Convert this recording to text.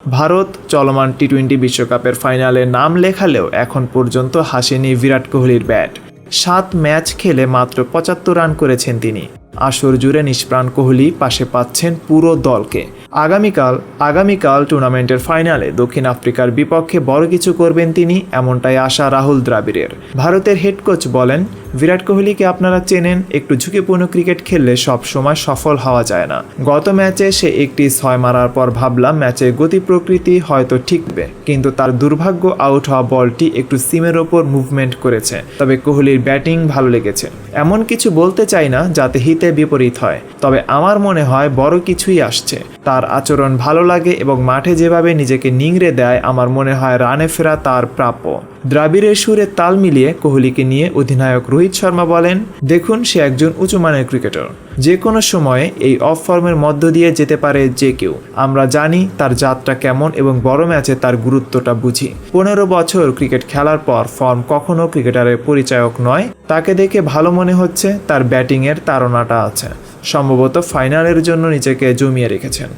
ভারত চলমান T twenty বিশ্বকাপের ফাইনালে নাম লেখালেও এখন পর্যন্ত হাসেনি বিরাট কোহলির ব্যাট। সাত ম্যাচ খেলে মাত্র পঁচাত্তর রান করেছেন তিনি। আসর জুড়ে নিষ্প্রাণ কোহলি পাশে পাচ্ছেন পুরো দলকে। আগামীকাল আগামীকাল টুর্নামেন্টের ফাইনালে দক্ষিণ আফ্রিকার বিপক্ষে বড় কিছু করবেন তিনি এমনটাই আশা রাহুল দ্রাবিড়ের। ভারতের হেড কোচ বলেন, বিরাট কোহলিকে আপনারা চেনেন, একটু ঝুঁকিপূর্ণ ক্রিকেট খেললে সব সময় সফল হওয়া যায় না। গত ম্যাচে সে একটি ছয় মারার পর ভাবলাম ম্যাচের গতি প্রকৃতি হয়তো ঠিকবে, কিন্তু তার দুর্ভাগ্য আউট হওয়া বলটি একটু সিমের ওপর মুভমেন্ট করেছে। তবে কোহলির ব্যাটিং ভালো লেগেছে। এমন কিছু বলতে চাই না যাতে হিতে বিপরীত হয়, তবে আমার মনে হয় বড় কিছুই আসছে। তার আচরণ ভালো লাগে এবং মাঠে যেভাবে নিজেকে নিংড়ে দেয়, আমার মনে হয় রানে ফেরা তার প্রাপ্য। দ্রাবিড়ের সুরে তাল মিলিয়ে কোহলিকে নিয়ে অধিনায়ক রোহিত শর্মা বলেন, দেখুন, সে একজন উঁচুমানের ক্রিকেটার। যে কোনো সময়ে এই অফ ফর্মের মধ্য দিয়ে যেতে পারে যে কেউ। আমরা জানি তার জাতটা কেমন এবং বড় ম্যাচে তার গুরুত্বটা বুঝি। পনেরো বছর ক্রিকেট খেলার পর ফর্ম কখনো ক্রিকেটারের পরিচায়ক নয়, তাকে দেখে ভালো মনে হচ্ছে তার ব্যাটিংয়ের তাড়নাটা আছে। সম্ভবত ফাইনালের জন্য নিজেকে জমিয়ে রেখেছেন।